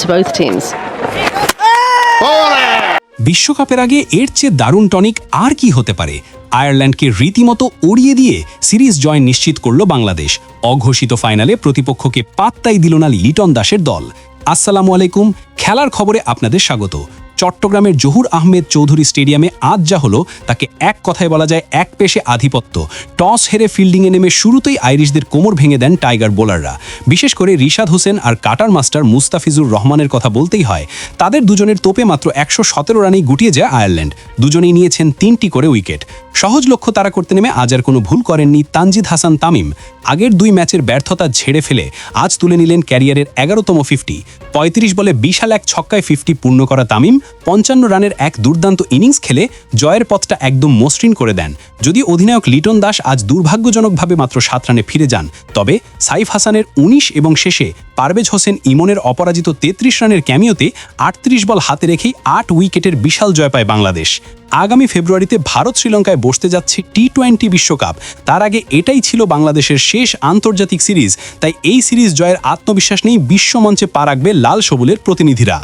to both teams. বিশ্বকাপের আগে এর চেয়ে দারুণ টনিক আর কি হতে পারে? আয়ারল্যান্ডকে রীতিমতো উড়িয়ে দিয়ে সিরিজ জয় নিশ্চিত করল বাংলাদেশ। অঘোষিত ফাইনালে প্রতিপক্ষকে পাত্তাই দিল না লিটন দাসের দল। আসসালামু আলাইকুম, খেলার খবরে আপনাদের স্বাগত। চট্টগ্রামের জহুর আহমেদ চৌধুরী স্টেডিয়ামে আজ যা হলো, তাকে এক কথায় বলা যায় এক পেশে আধিপত্য। টস হেরে ফিল্ডিংয়ে নেমে শুরুতেই আইরিশদের কোমর ভেঙে দেন টাইগার বোলাররা। বিশেষ করে রিশাদ হোসেন আর কাটার মাস্টার মুস্তাফিজুর রহমানের কথা বলতেই হয়। তাদের দুজনের তোপে মাত্র একশো সতেরো রানেই গুটিয়ে যায় আয়ারল্যান্ড। দুজনেই নিয়েছেন তিনটি করে উইকেট। সহজ লক্ষ্য তারা করতে নেমে আজ আর কোনো ভুল করেননি তানজিদ হাসান তামিম। আগের দুই ম্যাচের ব্যর্থতা ঝেড়ে ফেলে আজ তুলে নিলেন ক্যারিয়ারের এগারোতম ফিফটি পঁয়ত্রিশ বলে বিশাল এক ছক্কায় ফিফটি পূর্ণ করা তামিম। পঞ্চান্ন রানের এক দুর্দান্ত ইনিংস খেলে জয়ের পথটা একদম মসৃণ করে দেন। যদি অধিনায়ক লিটন দাস আজ দুর্ভাগ্যজনকভাবে মাত্র সাত রানে ফিরে যান, তবে সাইফ হাসানের উনিশ এবং শেষে পারভেজ হোসেন ইমনের অপরাজিত তেত্রিশ রানের ক্যামিওতে আটত্রিশ বল হাতে রেখেই আট উইকেটের বিশাল জয় পায় বাংলাদেশ। আগামী ফেব্রুয়ারিতে ভারত শ্রীলঙ্কায় বসতে যাচ্ছে টি টোয়েন্টি বিশ্বকাপ। তার আগে এটাই ছিল বাংলাদেশের শেষ আন্তর্জাতিক সিরিজ, তাই এই সিরিজ জয়ের আত্মবিশ্বাস নিয়েই বিশ্বমঞ্চে পা রাখবে লাল সবুলের প্রতিনিধিরা।